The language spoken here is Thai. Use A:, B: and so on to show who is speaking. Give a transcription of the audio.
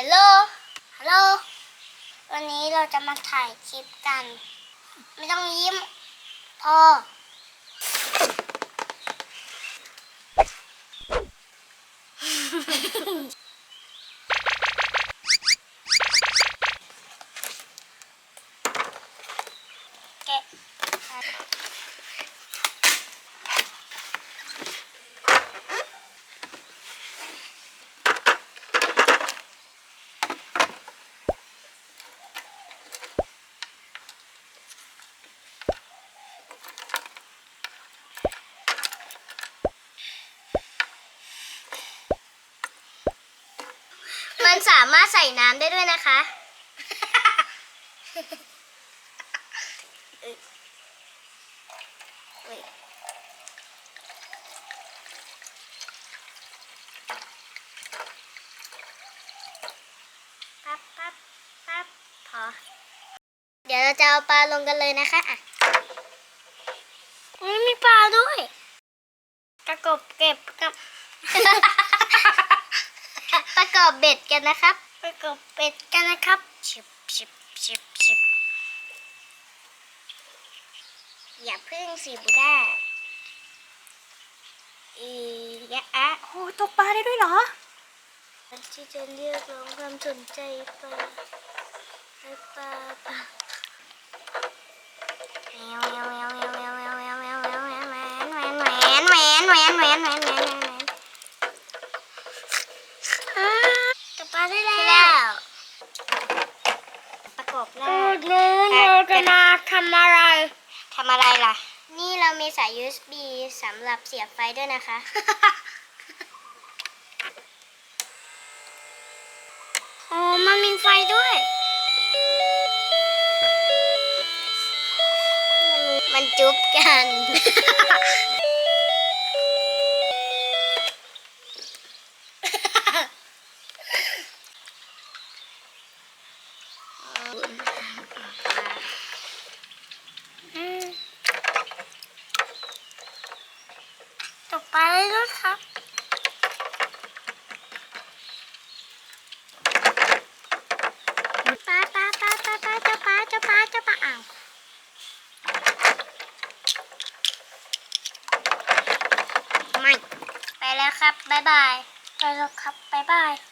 A: ฮัลโหล ฮัลโหล วันนี้เราจะมาถ่ายคลิปกัน ไม่ต้องยิ้ม พอ แก มันสามารถใส่น้ำได้ด้วยนะคะ ปั๊บปั๊บปั๊บพอ เดี๋ยวเราจะเอาปลาลงกันเลยนะคะอะมีปลาด้วย กระกบเก็บกับ ประกอบเบ็ดกันนะครับ ประกอบเบ็ดกันนะครับชิบชิบชิบชิบอย่าพึ่งสิบูด้าอียะอะ
B: โอ้ตกปลาได้ด้วยเหรอ
A: มันที่จะเรียกร้องความสนใจปลาให้ปลาปลาแมว หน้า
B: นู้เราจะมาทำอะไร
A: ทำอะไรล่ะ นี่เรามีสาย USB สำหรับเสียบไฟด้วยนะคะอ๋อมันมีไฟด้วย มันจุ๊บกัน ไปลาได้ด้วครับปลาปลาปลาปลาปลาเจ้าปลาเจ้าปลาเจ้าปลาอ้าวไม่ ไปแล้วครับ บ๊ายบาย ไปแล้วครับ บ๊ายบาย